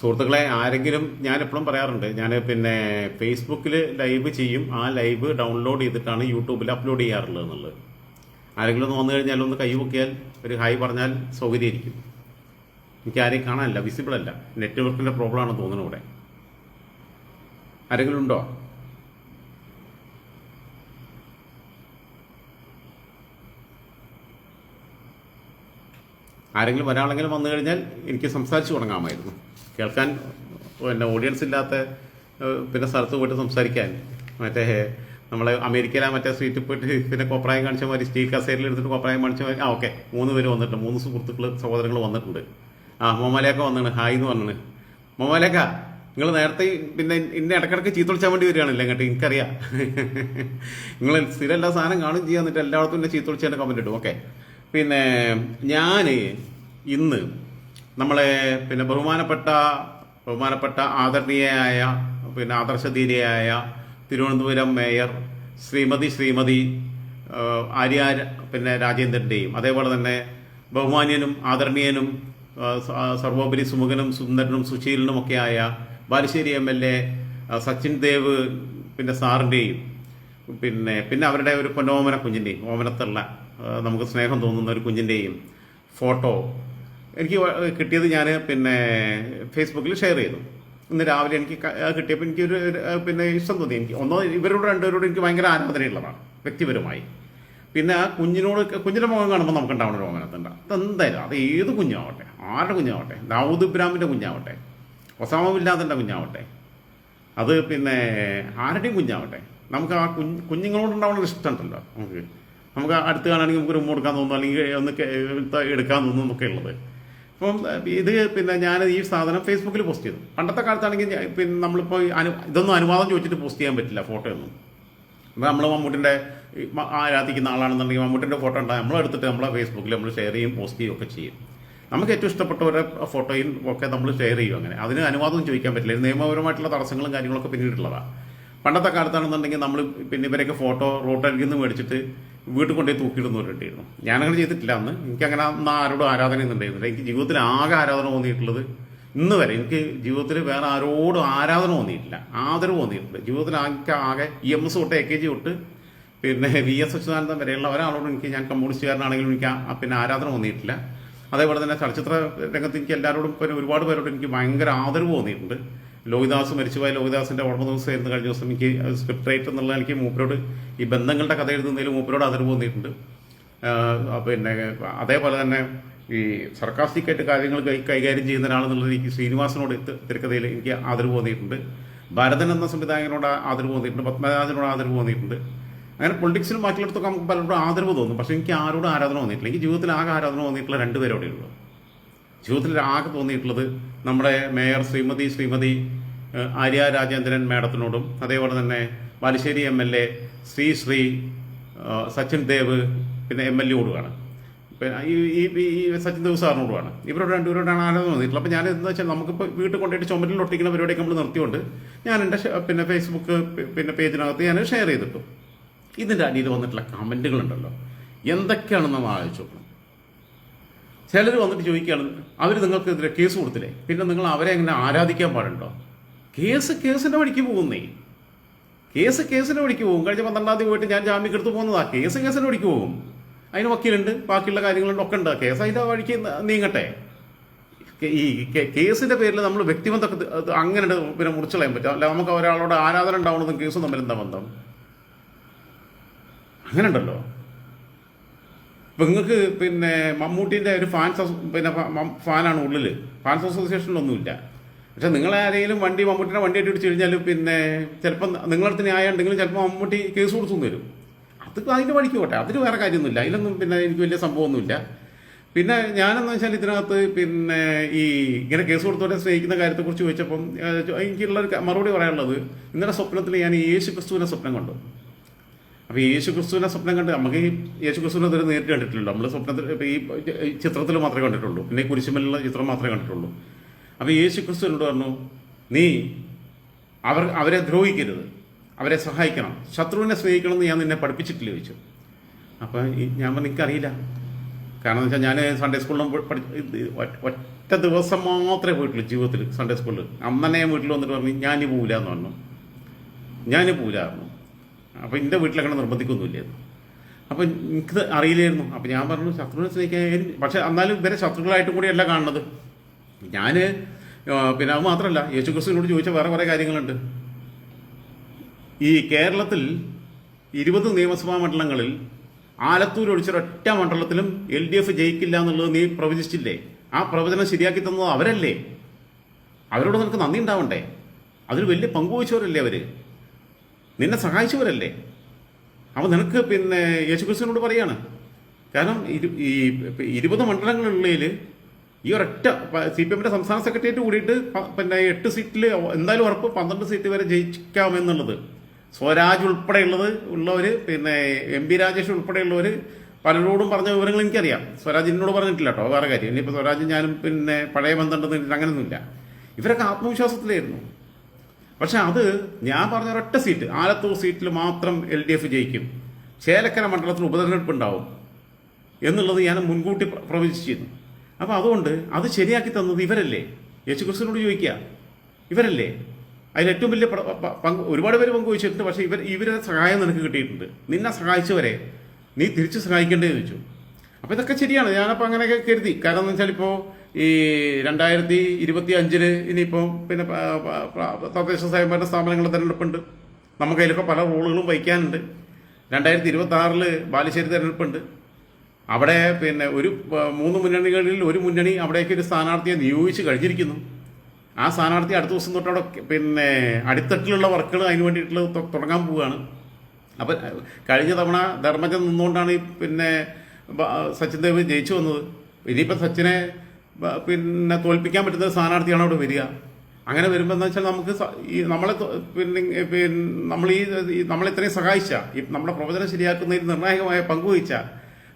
സുഹൃത്തുക്കളെ ആരെങ്കിലും ഞാൻ എപ്പോഴും പറയാറുണ്ട്. ഞാൻ പിന്നെ ഫേസ്ബുക്കിൽ ലൈവ് ചെയ്യും. ആ ലൈവ് ഡൗൺലോഡ് ചെയ്തിട്ടാണ് യൂട്യൂബിൽ അപ്ലോഡ് ചെയ്യാറുള്ളത് എന്നുള്ളത്. ആരെങ്കിലും ഒന്ന് വന്നു കഴിഞ്ഞാൽ ഒന്ന് കൈ പൊക്കിയാൽ ഒരു ഹായ് പറഞ്ഞാൽ സൗകര്യമായിരിക്കും. എനിക്ക് ആരെയും കാണാനല്ല വിസിബിൾ അല്ല. നെറ്റ്വർക്കിന്റെ പ്രോബ്ലം ആണ് തോന്നുന്നത് ഇവിടെ. ആരെങ്കിലും ഉണ്ടോ? ആരെങ്കിലും ഒരാളെങ്കിലും വന്നു കഴിഞ്ഞാൽ എനിക്ക് സംസാരിച്ചു തുടങ്ങാമായിരുന്നു. കേൾക്കാൻ പിന്നെ ഓഡിയൻസ് ഇല്ലാത്ത പിന്നെ സ്ഥലത്ത് പോയിട്ട് സംസാരിക്കാൻ. മറ്റേ നമ്മളെ അമേരിക്കയിലെ മറ്റേ സീറ്റിൽ പോയിട്ട് പിന്നെ കൊപ്രായം കാണിച്ച മാതിരി സ്റ്റീൽ കസേരയിൽ എടുത്തിട്ട് കൊപ്രായം കാണിച്ച മാതിരി ആ ഓക്കെ. മൂന്ന് പേര് വന്നിട്ടുണ്ട്. മൂന്ന് സുഹൃത്തുക്കൾ സഹോദരങ്ങൾ വന്നിട്ടുണ്ട്. ആ മോമാലയൊക്കെ വന്നാണ്. ഹായ് എന്ന് പറഞ്ഞു മോമാലക്ക നിങ്ങൾ നേരത്തെ പിന്നെ ഇന്നെ ഇടക്കിടക്ക് ചീത്ത വിളിച്ചാൻ വേണ്ടി വരികയാണല്ലേ അങ്ങോട്ട് എനിക്കറിയാം. നിങ്ങൾ സ്ഥിരം എല്ലാ സാധനം കാണും ചെയ്യാൻ എന്നിട്ട് എല്ലായിടത്തും എന്നെ ചീത്ത കമന്റ് ഇടും. ഓക്കെ. പിന്നെ ഞാൻ ഇന്ന് നമ്മളെ പിന്നെ ബഹുമാനപ്പെട്ട ബഹുമാനപ്പെട്ട ആദരണീയയായ പിന്നെ ആദർശധീരയായ തിരുവനന്തപുരം മേയർ ശ്രീമതി ശ്രീമതി ആര്യ പിന്നെ രാജേന്ദ്രന്റെയും അതേപോലെ തന്നെ ബഹുമാന്യനും ആദരണീയനും സർവോപരി സുമുഖനും സുന്ദരനും സുശീലനും ഒക്കെയായ Balussery M L A Sachin Dev പിന്നെ സാറിന്റെയും പിന്നെ പിന്നെ അവരുടെ ഒരു പൊന്നോമന കുഞ്ഞിന്റെയും ഓമനത്തുള്ള നമുക്ക് സ്നേഹം തോന്നുന്ന ഒരു കുഞ്ഞിന്റെയും ഫോട്ടോ എനിക്ക് കിട്ടിയത് ഞാൻ പിന്നെ ഫേസ്ബുക്കിൽ ഷെയർ ചെയ്തു. ഇന്ന് രാവിലെ എനിക്ക് കിട്ടിയപ്പോൾ എനിക്ക് ഒരു ഒരു, പിന്നെ ഇഷ്ടം തോന്നി. എനിക്ക് ഒന്നോ ഇവരോട് രണ്ടുപേരോട് എനിക്ക് ഭയങ്കര ആരാധനയുള്ളതാണ് വ്യക്തിപരമായി. പിന്നെ ആ കുഞ്ഞിനോട് കുഞ്ഞിന്റെ മുഖം കാണുമ്പോൾ നമുക്ക് ഉണ്ടാവുന്ന ഒരു അത് അതെന്തായാലും അത് ഏത് കുഞ്ഞാവട്ടെ? ആരുടെ കുഞ്ഞാവട്ടെ? ദാവൂദ് ഇബ്രാഹിമിന്റെ കുഞ്ഞാവട്ടെ? ഒസാമ ബില്ലാദിന്റെ കുഞ്ഞാവട്ടെ? അത് പിന്നെ ആരുടെയും കുഞ്ഞാവട്ടെ? നമുക്ക് ആ കുഞ്ഞ് കുഞ്ഞുങ്ങളോടുണ്ടാവുന്ന ഇഷ്ടമുണ്ടല്ലോ നമുക്ക്. നമുക്ക് അടുത്ത് കാണുകയാണെങ്കിൽ നമുക്ക് റൂം എടുക്കാൻ തോന്നുന്നു അല്ലെങ്കിൽ ഒന്ന് എടുക്കാൻ തോന്നുന്നു എന്നൊക്കെ ഉള്ളത് അപ്പം ഇത് പിന്നെ ഞാൻ ഈ സാധനം ഫേസ്ബുക്കിൽ പോസ്റ്റ് ചെയ്തു. പണ്ടത്തെ കാലത്താണെങ്കിൽ പിന്നെ നമ്മളിപ്പോൾ അനു ഇതൊന്നും അനുവാദം ചോദിച്ചിട്ട് പോസ്റ്റ് ചെയ്യാൻ പറ്റില്ല ഫോട്ടോ ഒന്നും അപ്പോൾ നമ്മൾ മമ്മൂട്ടിന്റെ ആരാധിക്കുന്ന ആളാണെന്നുണ്ടെങ്കിൽ മമ്മൂട്ടിന്റെ ഫോട്ടോ ഉണ്ടാകും നമ്മൾ എടുത്തിട്ട് നമ്മളെ ഫേസ്ബുക്കിൽ നമ്മൾ ഷെയർ ചെയ്യും പോസ്റ്റ് ചെയ്യും ഒക്കെ ചെയ്യും. നമുക്ക് ഏറ്റവും ഇഷ്ടപ്പെട്ടവരുടെ ഫോട്ടോയും ഒക്കെ നമ്മൾ ഷെയർ ചെയ്യും അങ്ങനെ. അതിന് അനുവാദം ചോദിക്കാൻ പറ്റില്ല. നിയമപരമായിട്ടുള്ള തടസ്സങ്ങളും കാര്യങ്ങളൊക്കെ പിന്നീടുള്ളതാണ് പണ്ടത്തെ കാലത്താണെന്നുണ്ടെങ്കിൽ നമ്മൾ പിന്നെ ഇവരൊക്കെ ഫോട്ടോ റോട്ടരികിൽ നിന്ന് മേടിച്ചിട്ട് വീട്ടിൽ കൊണ്ടുപോയി തൂക്കിയിടുന്നവരുണ്ടായിരുന്നു ഞാനങ്ങനെ ചെയ്തിട്ടില്ല അന്ന്. എനിക്ക് അങ്ങനെ അന്ന് ആരോടും ആരാധനയൊന്നും ഉണ്ടായിരുന്നില്ല. എനിക്ക് ജീവിതത്തിൽ ആകെ ആരാധന തോന്നിയിട്ടുള്ളത് ഇന്ന് വരെ എനിക്ക് ജീവിതത്തിൽ വേറെ ആരോടും ആരാധന തോന്നിയിട്ടില്ല. ആദരവ് തോന്നിയിട്ടുണ്ട്. ജീവിതത്തിൽ ആകെ ആകെ ഇ എം എസ് തൊട്ട് എ കെ ജി തൊട്ട് പിന്നെ വി എസ് അച്യുതാനന്ദൻ വരെയുള്ള ഒരാളോടും എനിക്ക് ഞാൻ കമ്മ്യൂണിസ്റ്റുകാരനാണെങ്കിലും എനിക്ക് പിന്നെ ആരാധന തോന്നിയിട്ടില്ല. അതേപോലെ തന്നെ ചലച്ചിത്ര രംഗത്ത് എനിക്ക് എല്ലാവരോടും പിന്നെ ഒരുപാട് പേരോട് എനിക്ക് ഭയങ്കര ആദരവ് തോന്നിയിട്ടുണ്ട്. ലോഹിദാസ് മരിച്ചുപോയ ലോഹിദാസിന്റെ ഓർമ്മ ദിവസമായിരുന്നു കഴിഞ്ഞ ദിവസം എനിക്ക് സ്ക്രിപ്റ്റ് എന്നുള്ള എനിക്ക് മൂപ്പരോട് ഈ ബന്ധങ്ങളുടെ കഥ എഴുതുന്നതിൽ മൂപ്പരോട് അതിർ പോന്നിട്ടുണ്ട് പിന്നെ അതേപോലെ തന്നെ ഈ സർക്കാസ്റ്റിക്കായിട്ട് കാര്യങ്ങൾ കൈകാര്യം ചെയ്യുന്ന ഒരാളെന്നുള്ളത് എനിക്ക് ശ്രീനിവാസനോട് തിരക്കഥയിൽ എനിക്ക് ആദരവ് തോന്നിയിട്ടുണ്ട് ഭരതൻ എന്ന സംവിധായകനോട് ആദരവ് തോന്നിയിട്ടുണ്ട് പത്മരാജനോട് ആദരവ് തോന്നിയിട്ടുണ്ട് അങ്ങനെ പൊളിറ്റിക്സിലും ബാക്കിയുള്ളടത്തൊക്കെ നമുക്ക് പലരോടും ആദരവ് തോന്നും. പക്ഷേ എനിക്ക് ആരോടും ആരാധന തോന്നിയിട്ടില്ല എനിക്ക് ജീവിതത്തിൽ ആകെ ആരാധന തോന്നിയിട്ടുള്ള രണ്ടുപേരോടെ ഉള്ളൂ ജീവിതത്തിൽ ആകെ തോന്നിയിട്ടുള്ളത് നമ്മുടെ മേയർ ശ്രീമതി ശ്രീമതി ആര്യ രാജേന്ദ്രൻ മേഡത്തിനോടും അതേപോലെ തന്നെ Balussery M L A Shri Shri Sachin Dev പിന്നെ എം എൽ എയോടുമാണ്. ഈ ഈ സച്ചിൻ ദേവ് സാറിനോടുമാണ്. ഇവരോട് രണ്ടുപേരോടാണ് ആരോ തോന്നിയിട്ടുള്ളത്. അപ്പോൾ ഞാൻ എന്താ വെച്ചാൽ നമുക്കിപ്പോൾ വീട്ടിൽ കൊണ്ടുപോയിട്ട് ചുമരിൽ ഒട്ടിക്കുന്ന പരിപാടിയൊക്കെ നമ്മൾ നിർത്തിയോണ്ട് ഞാൻ എന്റെ പിന്നെ ഫേസ്ബുക്ക് പിന്നെ പേജിനകത്ത് ഞാൻ ഷെയർ ചെയ്തിട്ടു. ഇതിന്റെ അടിയിൽ വന്നിട്ടുള്ള കമന്റുകളുണ്ടല്ലോ. എന്തൊക്കെയാണെന്ന് നമ്മൾ ആലോചിച്ച് നോക്കണം. ചിലർ വന്നിട്ട് ചോദിക്കുകയാണ് അവർ നിങ്ങൾക്കെതിരെ കേസ് കൊടുത്തില്ലേ? പിന്നെ നിങ്ങൾ അവരെ എങ്ങനെ ആരാധിക്കാൻ പാടുണ്ടോ? കേസ് കേസിന്റെ വഴിക്ക് പോകുന്നേ. കേസ് കേസിന്റെ വഴിക്ക് പോകും. കഴിഞ്ഞ പന്ത്രണ്ടാം തീയതി പോയിട്ട് ഞാൻ ജാമ്യം എടുത്ത് പോകുന്നതാ. കേസ് കേസിന്റെ വഴിക്ക് പോകും. അതിന് വക്കീലുണ്ട് ബാക്കിയുള്ള കാര്യങ്ങളുണ്ട് ഒക്കെ ഉണ്ട്. കേസ് അതിന്റെ വഴിക്ക് നീങ്ങട്ടെ. ഈ കേസിന്റെ പേരിൽ നമ്മൾ വ്യക്തിബന്ധമൊക്കെ അങ്ങനെ പിന്നെ മുറിച്ചളയാൻ പറ്റും. അല്ല നമുക്ക് ഒരാളോട് ആരാധന ഉണ്ടാവുന്നതും കേസും തമ്മിൽ എന്താ ബന്ധം? അങ്ങനെ ഇപ്പൊ നിങ്ങൾക്ക് പിന്നെ മമ്മൂട്ടിന്റെ ഒരു ഫാൻസ് പിന്നെ ഫാനാണ് ഉള്ളിൽ. ഫാൻസ് അസോസിയേഷനിലൊന്നുമില്ല പക്ഷെ നിങ്ങൾ ആരെങ്കിലും വണ്ടി മമ്മൂട്ടിയുടെ വണ്ടി ഇടിച്ചു കഴിഞ്ഞാൽ പിന്നെ ചിലപ്പം നിങ്ങളടുത്ത് ന്യായം ഉണ്ടെങ്കിലും ചിലപ്പോൾ മമ്മൂട്ടി കേസ് കൊടുത്തു തരും അത് അതിന്റെ വഴിക്ക് പോട്ടെ. അതിന് വേറെ കാര്യമൊന്നുമില്ല. അതിലൊന്നും പിന്നെ എനിക്ക് വലിയ സംഭവമൊന്നുമില്ല. പിന്നെ ഞാനെന്ന് വെച്ചാൽ ഇതിനകത്ത് പിന്നെ ഈ ഇങ്ങനെ കേസ് കൊടുത്തവരെ സ്നേഹിക്കുന്ന കാര്യത്തെക്കുറിച്ച് ചോദിച്ചപ്പം എനിക്കുള്ളൊരു മറുപടി പറയാനുള്ളത് ഇന്നലെ സ്വപ്നത്തിൽ ഞാൻ യേശു ക്രിസ്തുവിനെ സ്വപ്നം കണ്ടു. അപ്പോൾ യേശു ക്രിസ്തുവിനെ സ്വപ്നം കണ്ട് നമുക്ക് ഈ യേശു ക്രിസ്തുവിനെ ഇതുവരെ നേരിട്ട് കണ്ടിട്ടില്ല നമ്മൾ സ്വപ്നത്തിൽ ഇപ്പൊ ഈ ചിത്രത്തിൽ മാത്രമേ കണ്ടിട്ടുള്ളൂ. പിന്നെ കുരിശുമലുള്ള ചിത്രം മാത്രമേ കണ്ടിട്ടുള്ളൂ. അപ്പോൾ യേശു ക്രിസ്തു എന്നോട് പറഞ്ഞു നീ അവർ അവരെ ദ്രോഹിക്കരുത്. അവരെ സഹായിക്കണം. ശത്രുവിനെ സ്നേഹിക്കണം എന്ന് ഞാൻ നിന്നെ പഠിപ്പിച്ചിട്ടില്ല? ചോദിച്ചു. അപ്പൊ ഞാൻ പറഞ്ഞു എനിക്കറിയില്ല. കാരണം എന്ന് വെച്ചാൽ ഞാൻ സൺഡേ സ്കൂളിലും പഠി ഒറ്റ- ദിവസം മാത്രമേ പോയിട്ടുള്ളൂ ജീവിതത്തിൽ സൺഡേ സ്കൂളിൽ അന്ന് വീട്ടിൽ വന്നിട്ട് പറഞ്ഞു ഞാൻ പോവില്ല എന്ന് പറഞ്ഞു. ഞാൻ പോവില്ല പറഞ്ഞു. അപ്പോൾ എന്റെ വീട്ടിലങ്ങനെ നിർബന്ധിക്കൊന്നുമില്ലായിരുന്നു അപ്പം എനിക്കത് അറിയില്ലായിരുന്നു. അപ്പം ഞാൻ പറഞ്ഞു ശത്രുവിനെ സ്നേഹിക്കാൻ പക്ഷെ എന്നാലും ഇവരെ ശത്രുക്കളായിട്ടും കൂടിയല്ല കാണുന്നത്. ഞാൻ പിന്നെ അത് മാത്രമല്ല യേശു ക്രിസ്തുവിനോട് ചോദിച്ച വേറെ കുറേ കാര്യങ്ങളുണ്ട്. ഈ കേരളത്തിൽ ഇരുപത് നിയമസഭാ മണ്ഡലങ്ങളിൽ ആലത്തൂർ ഒഴിച്ചൊരൊറ്റ മണ്ഡലത്തിലും എൽ ഡി എഫ് ജയിക്കില്ല എന്നുള്ളത് നീ പ്രവചിച്ചില്ലേ? ആ പ്രവചനം ശരിയാക്കി തന്നത് അവരല്ലേ? അവരോട് നിനക്ക് നന്ദി ഉണ്ടാവണ്ടേ? അതിൽ വലിയ പങ്കുവച്ചവരല്ലേ അവർ? നിന്നെ സഹായിച്ചവരല്ലേ? അപ്പോൾ നിനക്ക് പിന്നെ യേശുക്രിസ്തുവിനോട് പറയാണ്. കാരണം ഈ ഇരുപത് മണ്ഡലങ്ങളുള്ളതിൽ ഈ ഒരൊറ്റ സി പി എമ്മിന്റെ സംസ്ഥാന സെക്രട്ടേറിയറ്റ് കൂടിയിട്ട് പിന്നെ എട്ട് സീറ്റിൽ എന്തായാലും ഉറപ്പ് പന്ത്രണ്ട് സീറ്റ് വരെ ജയിക്കാമെന്നുള്ളത്. സ്വരാജ് ഉൾപ്പെടെയുള്ളത് ഉള്ളവർ പിന്നെ എം പി രാജേഷ് ഉൾപ്പെടെയുള്ളവർ പലരോടും പറഞ്ഞ വിവരങ്ങൾ എനിക്കറിയാം. സ്വരാജ് എന്നോട് പറഞ്ഞിട്ടില്ല കേട്ടോ വേറെ കാര്യം. ഇനിയിപ്പോൾ സ്വരാജ് ഞാനും പിന്നെ പഴയ ബന്ധമുണ്ടെന്ന് അങ്ങനെയൊന്നുമില്ല. ഇവരൊക്കെ ആത്മവിശ്വാസത്തിലായിരുന്നു. പക്ഷെ അത് ഞാൻ പറഞ്ഞ ഒരൊറ്റ സീറ്റ് ആലത്തൂർ സീറ്റിൽ മാത്രം എൽ ഡി എഫ് ജയിക്കും. ചേലക്കര മണ്ഡലത്തിൽ ഉപതെരഞ്ഞെടുപ്പ് ഉണ്ടാവും എന്നുള്ളത് ഞാൻ മുൻകൂട്ടി പ്ര- പ്രവചിച്ചിരുന്നു. അപ്പോൾ അതുകൊണ്ട് അത് ശരിയാക്കി തന്നത് ഇവരല്ലേ? യേശുക്രിസ്തുവിനോട് ചോദിക്കുക. ഇവരല്ലേ? അതിൽ ഏറ്റവും വലിയ പങ്ക് ഒരുപാട് പേര് പങ്കുവച്ചിട്ടുണ്ട് പക്ഷേ ഇവർ ഇവരുടെ സഹായം നിനക്ക് കിട്ടിയിട്ടുണ്ട്. നിന്നെ സഹായിച്ചവരെ. നീ തിരിച്ച് സഹായിക്കേണ്ടേ ചോദിച്ചു. അപ്പോൾ ഇതൊക്കെ ശരിയാണ്. ഞാനപ്പോൾ അങ്ങനെയൊക്കെ കരുതി. കാരണം എന്ന് വെച്ചാൽ ഇപ്പോൾ ഈ രണ്ടായിരത്തി ഇരുപത്തി അഞ്ചിൽ ഇനിയിപ്പോൾ പിന്നെ തദ്ദേശ സ്വയംഭരണ സ്ഥാപനങ്ങളുടെ തെരഞ്ഞെടുപ്പുണ്ട്. നമുക്ക് അതിലൊക്കെ പല റോളുകളും വഹിക്കാനുണ്ട്. രണ്ടായിരത്തി ഇരുപത്തി ആറിൽ ബാലുശ്ശേരി തെരഞ്ഞെടുപ്പുണ്ട്. അവിടെ പിന്നെ ഒരു മൂന്ന് മുന്നണികളിൽ ഒരു മുന്നണി അവിടേക്ക് ഒരു സ്ഥാനാർത്ഥിയെ നിയോഗിച്ച് കഴിഞ്ഞിരിക്കുന്നു. ആ സ്ഥാനാർത്ഥി അടുത്ത ദിവസം തൊട്ട് അവിടെ പിന്നെ അടിത്തട്ടിലുള്ള വർക്കുകൾ അതിന് വേണ്ടിയിട്ടുള്ള തുടങ്ങാൻ പോവുകയാണ്. അപ്പം കഴിഞ്ഞ തവണ ധർമ്മജൻ നിന്നുകൊണ്ടാണ് ഈ പിന്നെ സച്ചിൻ ദേവ് ജയിച്ചു വന്നത്. ഇനിയിപ്പോൾ സച്ചിനെ പിന്നെ തോൽപ്പിക്കാൻ പറ്റുന്ന സ്ഥാനാർത്ഥിയാണ് അവിടെ വരിക? അങ്ങനെ വരുമ്പോൾ എന്ന് വെച്ചാൽ നമുക്ക് ഈ നമ്മളെ പിന്നെ പിന്നെ നമ്മൾ ഈ നമ്മളിത്രയും സഹായിച്ച ഈ നമ്മുടെ പ്രവചനം ശരിയാക്കുന്നതിൽ നിർണായകമായ പങ്കുവഹിച്ച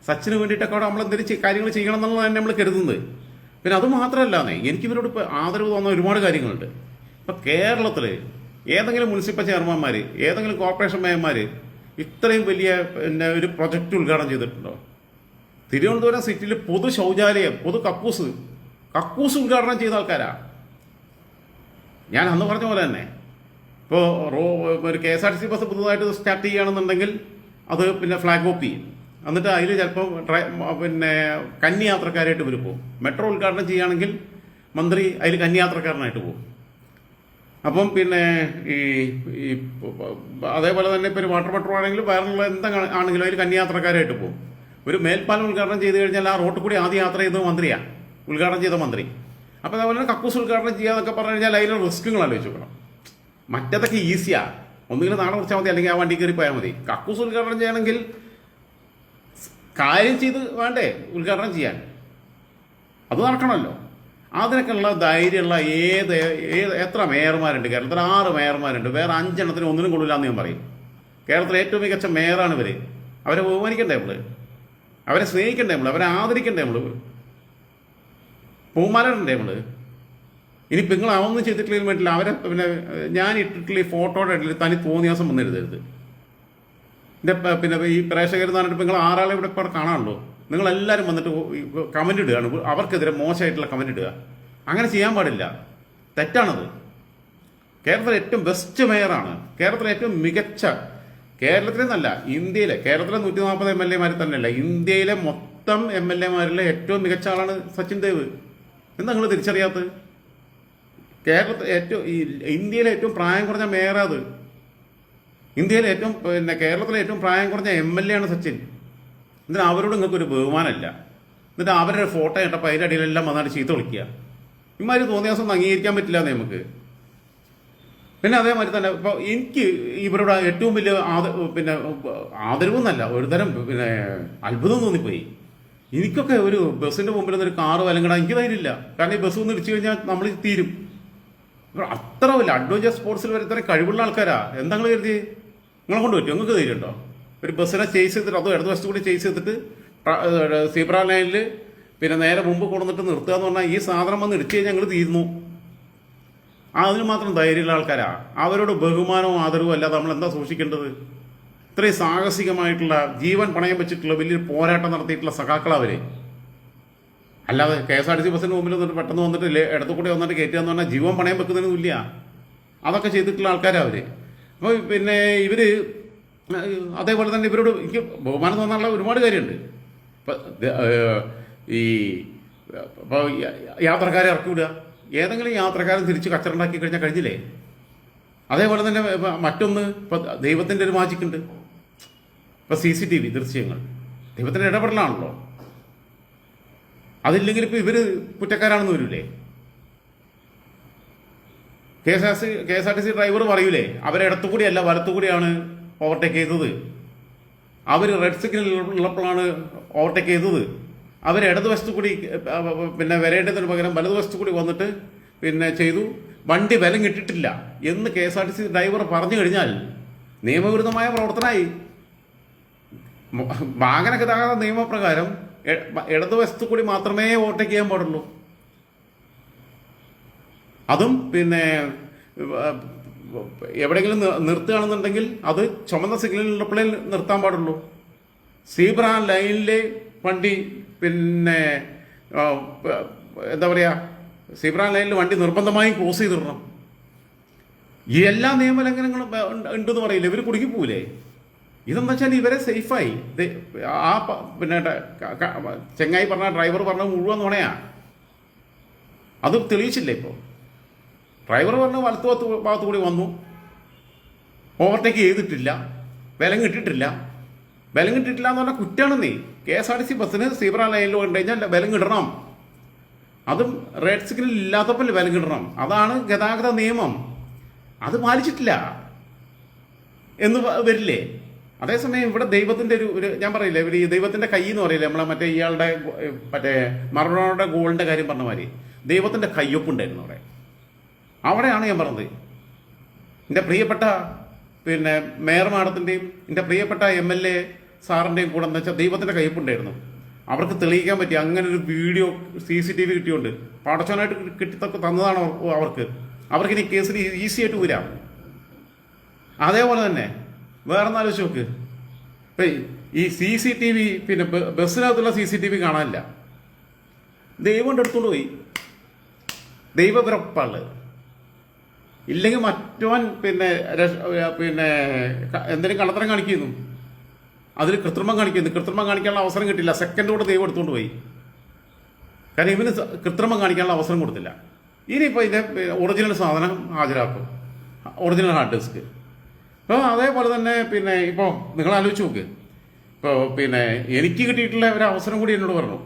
സച്ചിന് വേണ്ടിയിട്ടൊക്കെ അവിടെ നമ്മൾ എന്തെങ്കിലും കാര്യങ്ങൾ ചെയ്യണം എന്നുള്ളത് തന്നെ നമ്മൾ കരുതുന്നത്. പിന്നെ അത് മാത്രമല്ലാന്നേ എനിക്ക് ഇവരോട് ഇപ്പോൾ ആദരവ് തോന്നുന്ന ഒരുപാട് കാര്യങ്ങളുണ്ട്. ഇപ്പം കേരളത്തിൽ ഏതെങ്കിലും മുനിസിപ്പൽ ചെയർമാന്മാർ ഏതെങ്കിലും കോർപ്പറേഷൻ മേയന്മാർ ഇത്രയും വലിയ പിന്നെ ഒരു പ്രൊജക്റ്റ് ഉദ്ഘാടനം ചെയ്തിട്ടുണ്ടോ? തിരുവനന്തപുരം സിറ്റിയിൽ പൊതു ശൗചാലയം പൊതു കക്കൂസ്. കക്കൂസ് ഉദ്ഘാടനം ചെയ്ത ആൾക്കാരാ. ഞാൻ അന്ന് പറഞ്ഞ പോലെ തന്നെ. ഇപ്പോൾ റോ ഒരു K S R T C bus പുതുതായിട്ട് സ്റ്റാർട്ട് ചെയ്യുകയാണെന്നുണ്ടെങ്കിൽ അത് പിന്നെ ഫ്ലാഗ് ഓഫ് ചെയ്യും. എന്നിട്ട് അതിൽ ചിലപ്പോൾ ഡ്രൈ- പിന്നെ കന്നി യാത്രക്കാരായിട്ട് ഇവർ പോകും. മെട്രോ ഉദ്ഘാടനം ചെയ്യുകയാണെങ്കിൽ മന്ത്രി അതിൽ കന്നി യാത്രക്കാരനായിട്ട് പോകും. അപ്പം പിന്നെ ഈ അതേപോലെ തന്നെ ഇപ്പോൾ ഒരു വാട്ടർ മെട്രോ ആണെങ്കിലും വേറെയുള്ള എന്താണെങ്കിലും അതിൽ കന്യാത്രക്കാരായിട്ട് പോകും. ഒരു മേൽപ്പാലം ഉദ്ഘാടനം ചെയ്ത് കഴിഞ്ഞാൽ ആ റോട്ടിൽ കൂടി ആദ്യം യാത്ര ചെയ്തത് മന്ത്രിയാണ് ഉദ്ഘാടനം ചെയ്ത മന്ത്രി. അപ്പോൾ അതുപോലെ തന്നെ കക്കൂസ് ഉദ്ഘാടനം ചെയ്യാന്നൊക്കെ പറഞ്ഞു കഴിഞ്ഞാൽ അതിലെ റിസ്ക്കുകൾ ആലോചിച്ച് നോക്കണം. മറ്റേതൊക്കെ ഈസിയാണ് ഒന്നുകിൽ നാളെ കുറിച്ചാൽ മതി അല്ലെങ്കിൽ ആ വണ്ടി കയറി പോയാൽ മതി. കക്കൂസ് ഉദ്ഘാടനം ചെയ്യണമെങ്കിൽ കാര്യം ചെയ്ത് വേണ്ടേ ഉദ്ഘാടനം ചെയ്യാൻ? അത് നടക്കണമല്ലോ. അതിനൊക്കെയുള്ള ധൈര്യമുള്ള ഏത് ഏത് എത്ര മേയർമാരുണ്ട്? കേരളത്തിൽ ആറ് മേയർമാരുണ്ട്. വേറെ അഞ്ചെണ്ണത്തിന് ഒന്നിനും കൊള്ളില്ല എന്ന് ഞാൻ പറയും. കേരളത്തിലെ ഏറ്റവും മികച്ച മേയറാണ് ഇവർ അവരെ ബഹുമാനിക്കണ്ടേ നമ്മൾ? അവരെ സ്നേഹിക്കണ്ടേ നമ്മൾ അവരെ ആദരിക്കണ്ടേ നമ്മൾ പൂമാലണ്ടേ നമ്മൾ ഇനി നിങ്ങൾ അതൊന്നും ചെയ്തിട്ടില്ലെങ്കിൽ വേണ്ടില്ല. അവരെ പിന്നെ ഞാൻ ഇട്ടിട്ടുള്ള ഈ ഫോട്ടോയുടെ ഇടയിൽ തനി തോന്നിയാസം വന്നിരുതരുത് എന്റെ പിന്നെ ഈ പ്രേക്ഷകർ എന്ന് പറഞ്ഞിട്ട് നിങ്ങൾ ആറാളെ ഇവിടെ ഇപ്പോൾ കാണാനുള്ളൂ. നിങ്ങളെല്ലാവരും വന്നിട്ട് കമന്റ് ഇടുകയാണ്. അവർക്കെതിരെ മോശമായിട്ടുള്ള കമന്റ് ഇടുക. അങ്ങനെ ചെയ്യാൻ പാടില്ല. തെറ്റാണത്. കേരളത്തിലെ ഏറ്റവും ബെസ്റ്റ് മേയറാണ് കേരളത്തിലെ ഏറ്റവും മികച്ച കേരളത്തിലെ നല്ല ഇന്ത്യയിലെ കേരളത്തിലെ നൂറ്റി നാൽപ്പത് എം എൽ എമാർ തന്നെയല്ല ഇന്ത്യയിലെ മൊത്തം എം എൽ എമാരിലെ ഏറ്റവും മികച്ച ആളാണ് സച്ചിൻ ദേവ്. എന്ന് നിങ്ങൾ തിരിച്ചറിയാത്തത്? കേരളത്തിൽ ഏറ്റവും ഇന്ത്യയിലെ ഏറ്റവും പ്രായം കുറഞ്ഞ മേയറാത് ഇന്ത്യയിലെ ഏറ്റവും പിന്നെ കേരളത്തിലെ ഏറ്റവും പ്രായം കുറഞ്ഞ എം എൽ എ ആണ് സച്ചിൻ. എന്നിട്ട് അവരോട് നിങ്ങൾക്ക് ഒരു ബഹുമാനമില്ല. എന്നിട്ട് അവരുടെ ഫോട്ടോ കേട്ടപ്പോൾ അതിന്റെ അടിയിലെല്ലാം വന്നിട്ട് ചീത്ത വിളിക്കുക. ഇമാര് തോന്നിയ ദിവസം അംഗീകരിക്കാൻ പറ്റില്ല നമുക്ക്. പിന്നെ അതേമാതിരി തന്നെ ഇപ്പോൾ എനിക്ക് ഇവരുടെ ഏറ്റവും വലിയ ആദ പിന്നെ ആദരവെന്നല്ല ഒരുതരം പിന്നെ അത്ഭുതം തോന്നിപ്പോയി. എനിക്കൊക്കെ ഒരു ബസ്സിന്റെ മുമ്പിൽ നിന്നൊരു കാറ് വലങ്ങടാ എനിക്ക് ധൈര്യമില്ല കാരണം ഈ ബസ് ഒന്ന് ഇടിച്ചു കഴിഞ്ഞാൽ നമ്മൾ തീരും. അത്ര വലിയ അഡ്വഞ്ചർ സ്പോർട്സിൽ വരെ ഇത്ര കഴിവുള്ള ആൾക്കാരാ. എന്താ നിങ്ങൾ കരുതി നിങ്ങളെ കൊണ്ട് പറ്റും നിങ്ങൾക്ക് ധൈര്യം ഉണ്ടോ? ഒരു ബസ്സിനെ ചേസ് ചെയ്തിട്ട് അതോ ഇടത് വശത്ത് കൂടി ചേസ് ചെയ്തിട്ട് സീബ്ര ലൈനിൽ പിന്നെ നേരെ മുമ്പ് കൊണ്ടുവന്നിട്ട് നിർത്തുക എന്ന് പറഞ്ഞാൽ ഈ സാധനം വന്ന് ഇടിച്ചു കഴിഞ്ഞാൽ ഞങ്ങൾ തീരുന്നു. അതിന് മാത്രം ധൈര്യമുള്ള ആൾക്കാരാ. അവരോട് ബഹുമാനവും ആദരവും അല്ലാതെ നമ്മൾ എന്താ സൂക്ഷിക്കേണ്ടത്? ഇത്രയും സാഹസികമായിട്ടുള്ള ജീവൻ പണയം വെച്ചിട്ടുള്ള വലിയൊരു പോരാട്ടം നടത്തിയിട്ടുള്ള സഖാക്കൾ അവർ. അല്ലാതെ K S R T C ബസ്സിന് മുമ്പിൽ നിന്നിട്ട് പെട്ടെന്ന് വന്നിട്ട് ഇടത്തു കൂടെ വന്നിട്ട് കയറ്റുക എന്ന് പറഞ്ഞാൽ ജീവൻ പണയം വെക്കുന്നതിന് തുല്യ അതൊക്കെ ചെയ്തിട്ടുള്ള ആൾക്കാരാണ് അവർ അപ്പോൾ പിന്നെ ഇവർ അതേപോലെ തന്നെ ഇവരോട് എനിക്ക് ബഹുമാനം തോന്നാനുള്ള ഒരുപാട് കാര്യമുണ്ട്. ഇപ്പം ഈ ഇപ്പോൾ യാത്രക്കാരെ ഇറക്കി വിടുക ഏതെങ്കിലും യാത്രക്കാരൻ തിരിച്ച് കച്ചറുണ്ടാക്കി കഴിഞ്ഞാൽ കഴിഞ്ഞില്ലേ? അതേപോലെ തന്നെ മറ്റൊന്ന് ഇപ്പം ദൈവത്തിന്റെ ഒരു മാജിക് ഉണ്ട്. ഇപ്പം സി സി ടി വി ദൃശ്യങ്ങൾ. ദൈവത്തിന്റെ ഇടപെടലാണല്ലോ. അതില്ലെങ്കിൽ ഇപ്പം ഇവർ കുറ്റക്കാരാണെന്ന് വരില്ലേ K S R C K S R T C driver പറയൂലേ? അവരെ ഇടത്തു കൂടിയല്ല വലത്തു കൂടിയാണ് ഓവർടേക്ക് ചെയ്തത് അവർ റെഡ് സിഗ്നൽ ഉള്ളപ്പോഴാണ് ഓവർടേക്ക് ചെയ്തത്. അവർ ഇടതുവശത്തു കൂടി പിന്നെ വരേണ്ടതിന് പകരം വലതുവശത്തു കൂടി വന്നിട്ട് പിന്നെ ചെയ്തു. വണ്ടി ബലം കിട്ടിയിട്ടില്ല എന്ന് K S R T C driver പറഞ്ഞു കഴിഞ്ഞാൽ നിയമവിരുദ്ധമായ പ്രവർത്തനമായി. വാഹന ഗതാഗത നിയമപ്രകാരം ഇടതുവശത്ത് കൂടി മാത്രമേ ഓവർടേക്ക് ചെയ്യാൻ പാടുള്ളൂ. അതും പിന്നെ എവിടെയെങ്കിലും നിർത്തുകയാണെന്നുണ്ടെങ്കിൽ അത് ചുമന്ന സിഗ്നലിലുള്ളപ്പോഴേ നിർത്താൻ പാടുള്ളൂ. സീബ്ര ലൈനിലെ വണ്ടി പിന്നെ എന്താ പറയുക സീബ്ര ലൈനിൽ വണ്ടി നിർബന്ധമായും ക്രോസ് ചെയ്തിടണം. ഈ എല്ലാ നിയമലംഘനങ്ങളും ഉണ്ടെന്ന് പറയില്ല? ഇവർ കുടുങ്ങി പോവില്ലേ ഇതെന്ന് വെച്ചാൽ ഇവരെ സേഫായി. ആ പിന്നെ ചെങ്ങായി പറഞ്ഞ ഡ്രൈവർ പറഞ്ഞ മുഴുവൻ നുണയാ. അത് തെളിയിച്ചില്ല ഇപ്പോൾ ഡ്രൈവർ പറഞ്ഞ വലത്തു ഭാഗത്തു ഭാഗത്ത് കൂടി വന്നു. ഓവർടേക്ക് ചെയ്തിട്ടില്ല. വിലം വിലം കിട്ടിയിട്ടില്ല എന്ന് പറഞ്ഞാൽ കുറ്റാണ് നീ. K S R T C ബസ്സിന് സീബ്ര ലൈനിൽ കണ്ടു കഴിഞ്ഞാൽ ബലം കിട്ടണം. അതും റെഡ് സിഗ്നൽ ഇല്ലാത്തപ്പോൾ ബലം കിട്ടണം. അതാണ് ഗതാഗത നിയമം. അത് പാലിച്ചിട്ടില്ല എന്ന് വരില്ലേ? അതേസമയം ഇവിടെ ദൈവത്തിന്റെ ഒരു ഒരു ഞാൻ പറയില്ലേ ഇവിടെ ഈ ദൈവത്തിന്റെ കൈ എന്ന് പറയില്ലേ നമ്മളെ മറ്റേ ഇയാളുടെ മറ്റേ മറഡോണയുടെ ഗോളിന്റെ കാര്യം പറഞ്ഞ മാതിരി. ദൈവത്തിന്റെ കയ്യൊപ്പുണ്ടായിരുന്നു അവിടെ. അവിടെയാണ് ഞാൻ പറഞ്ഞത്. എന്റെ പ്രിയപ്പെട്ട പിന്നെ മേയർ മാഡത്തിന്റെയും എന്റെ പ്രിയപ്പെട്ട എം എൽ എ സാറിന്റെയും കൂടെ എന്ന് വെച്ചാൽ ദൈവത്തിന്റെ കയ്യപ്പുണ്ടായിരുന്നു. അവർക്ക് തെളിയിക്കാൻ പറ്റി. അങ്ങനെ ഒരു video C C T V കിട്ടിയുണ്ട്. പടച്ചോനായിട്ട് കിട്ടിത്തൊക്കെ തന്നതാണ് അവർക്ക്. അവർക്ക് ഇനി കേസിൽ ഈസി ആയിട്ട് വരാം അതേപോലെ തന്നെ വേറെ ആലോചിച്ച് നോക്ക്. ഇപ്പം ഈ സി സി ടി വി പിന്നെ ബസ്സിനകത്തുള്ള സി സി ടി വി കാണാനില്ല. ദൈവം കൊണ്ട് എടുത്തുകൊണ്ട് പോയി. ദൈവവിറപ്പാൾ. ഇല്ലെങ്കിൽ മറ്റവൻ പിന്നെ പിന്നെ എന്തെങ്കിലും കള്ളത്തരം കാണിക്കുന്നു. അതിൽ കൃത്രിമം കാണിക്കുന്നു കൃത്രിമം കാണിക്കാനുള്ള അവസരം കിട്ടില്ല സെക്കൻഡ് കൂടെ ദൈവം എടുത്തുകൊണ്ട് പോയി. കാരണം ഇവന് കൃത്രിമം കാണിക്കാനുള്ള അവസരം കൊടുത്തില്ല. ഇനിയിപ്പോൾ ഇതിന്റെ ഒറിജിനൽ സാധനം ഹാജരാക്കും. ഒറിജിനൽ ഹാർഡ് ഡിസ്ക് അപ്പോൾ അതേപോലെ തന്നെ പിന്നെ ഇപ്പോൾ നിങ്ങൾ ആലോചിച്ച് നോക്ക്. ഇപ്പോൾ പിന്നെ എനിക്ക് കിട്ടിയിട്ടുള്ള ഒരു അവസരം കൂടി എന്നോട് പറഞ്ഞു.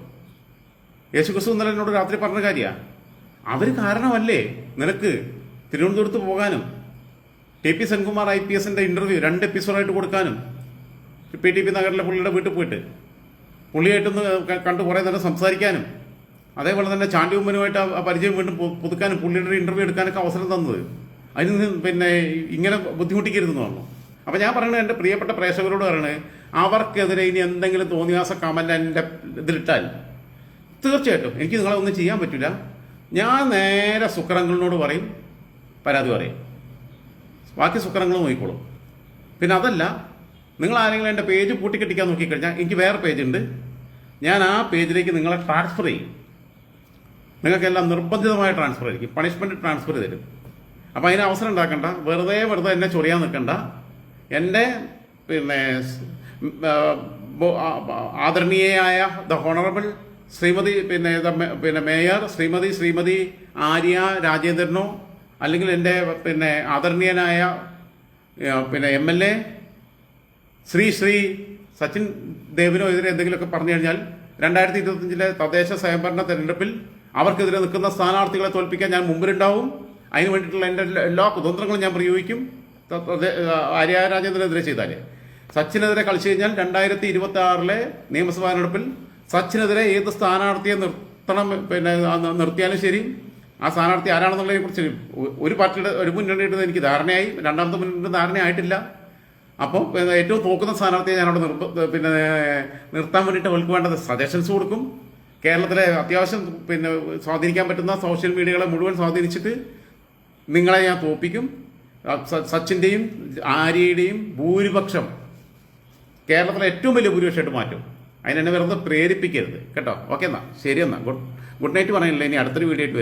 യേശു ക്രിസ്തു ഇന്നലെ എന്നോട് രാത്രി പറഞ്ഞ കാര്യമാണ് അവർ കാരണമല്ലേ നിനക്ക് തിരുവനന്തപുരത്ത് പോകാനും T P Senkumar I P എസിന്റെ ഇന്റർവ്യൂ രണ്ട് എപ്പിസോഡായിട്ട് കൊടുക്കാനും? പി ടി പി നഗറിലെ പുള്ളിയുടെ വീട്ടിൽ പോയിട്ട്. പുള്ളിയായിട്ടൊന്ന് കണ്ട് കുറേ നേരം സംസാരിക്കാനും അതേപോലെ തന്നെ ചാണ്ടി ഉമ്മനുമായിട്ട് ആ- പരിചയം വീണ്ടും പുതുക്കാനും പുള്ളിയുടെ ഇന്റർവ്യൂ എടുക്കാനൊക്കെ അവസരം തന്നത്. അതിൽ നിന്ന് പിന്നെ ഇങ്ങനെ ബുദ്ധിമുട്ടിക്കരുതെന്ന് പറഞ്ഞു. അപ്പോൾ ഞാൻ പറയുന്നത് എന്റെ പ്രിയപ്പെട്ട പ്രേക്ഷകരോട് പറയണത് അവർക്കെതിരെ ഇനി എന്തെങ്കിലും തോന്നിയാസ കമന്റ് എന്റെ ഇതിലിട്ടാൽ തീർച്ചയായിട്ടും എനിക്ക് നിങ്ങളെ ഒന്നും ചെയ്യാൻ പറ്റില്ല. ഞാൻ നേരെ സുക്രങ്ങളിനോട് പറയും പരാതി പറയും. ബാക്കി സുക്രങ്ങൾ നോക്കിക്കോളും. പിന്നെ അതല്ല നിങ്ങൾ ആരെങ്കിലും എന്റെ പേജ് പൂട്ടിക്കെട്ടിക്കാൻ നോക്കിക്കഴിഞ്ഞാൽ എനിക്ക് വേറെ പേജ് ഉണ്ട് ഞാൻ ആ പേജിലേക്ക് നിങ്ങളെ ട്രാൻസ്ഫർ ചെയ്യും. നിങ്ങൾക്കെല്ലാം നിർബന്ധിതമായ ട്രാൻസ്ഫർ ആയിരിക്കും. പണിഷ്മെന്റ് ട്രാൻസ്ഫർ തരും. അപ്പോൾ അതിന് അവസരം ഉണ്ടാക്കണ്ട. വെറുതെ വെറുതെ എന്നെ ചൊറിയാൻ നിൽക്കണ്ട. എന്റെ പിന്നെ ആദരണീയയായ ദ ഹോണറബിൾ ശ്രീമതി പിന്നെ പിന്നെ മേയർ ശ്രീമതി ശ്രീമതി ആര്യ രാജേന്ദ്രനോ അല്ലെങ്കിൽ എന്റെ പിന്നെ ആദരണീയനായ പിന്നെ M L A Shri Shri Sachin ദേവിനോ എതിരെ എന്തെങ്കിലുമൊക്കെ പറഞ്ഞു കഴിഞ്ഞാൽ രണ്ടായിരത്തി ഇരുപത്തിയഞ്ചിലെ തദ്ദേശ സ്വയംഭരണ തെരഞ്ഞെടുപ്പിൽ അവർക്കെതിരെ നിൽക്കുന്ന സ്ഥാനാർത്ഥികളെ തോൽപ്പിക്കാൻ ഞാൻ മുമ്പിലുണ്ടാവും. അതിന് വേണ്ടിയിട്ടുള്ള എന്റെ എല്ലാ കുതന്ത്രങ്ങളും ഞാൻ പ്രയോഗിക്കും. ആര്യ രാജേന്ദ്രനെതിരെ ചെയ്താൽ സച്ചിനെതിരെ കളിച്ചു കഴിഞ്ഞാൽ രണ്ടായിരത്തി ഇരുപത്തി ആറിലെ നിയമസഭാ തെരഞ്ഞെടുപ്പിൽ സച്ചിനെതിരെ ഏത് സ്ഥാനാർത്ഥിയെ നിർത്തണം പിന്നെ നിർത്തിയാലും ശരി. ആ സ്ഥാനാർത്ഥി ആരാണെന്നുള്ളതിനെ കുറിച്ച് ഒരു പാർട്ടിയുടെ ഒരു മുന്നണിയുടെ എനിക്ക് ധാരണയായി. രണ്ടാമത്തെ മുന്നണിയുടെ ധാരണയായിട്ടില്ല. അപ്പോൾ ഏറ്റവും തോക്കുന്ന സ്ഥാനാർത്ഥിയെ ഞാനവിടെ നിർ പിന്നെ നിർത്താൻ വേണ്ടിയിട്ട് അവൾക്ക് വേണ്ടത് സജഷൻസ് കൊടുക്കും. കേരളത്തിലെ അത്യാവശ്യം പിന്നെ സ്വാധീനിക്കാൻ പറ്റുന്ന സോഷ്യൽ മീഡിയകളെ മുഴുവൻ സ്വാധീനിച്ചിട്ട് നിങ്ങളെ ഞാൻ തോപ്പിക്കും. സച്ചിന്റെയും ആര്യയുടെയും ഭൂരിപക്ഷം കേരളത്തിലെ ഏറ്റവും വലിയ ഭൂരിപക്ഷമായിട്ട് മാറ്റും. അതിനെന്നെ വെറുതെ പ്രേരിപ്പിക്കരുത്. കേട്ടോ? ഓക്കെ എന്നാ. ശരി എന്നാ. ഗുഡ് ഗുഡ് നൈറ്റ് പറയില്ല ഇനി അടുത്തൊരു വീഡിയോ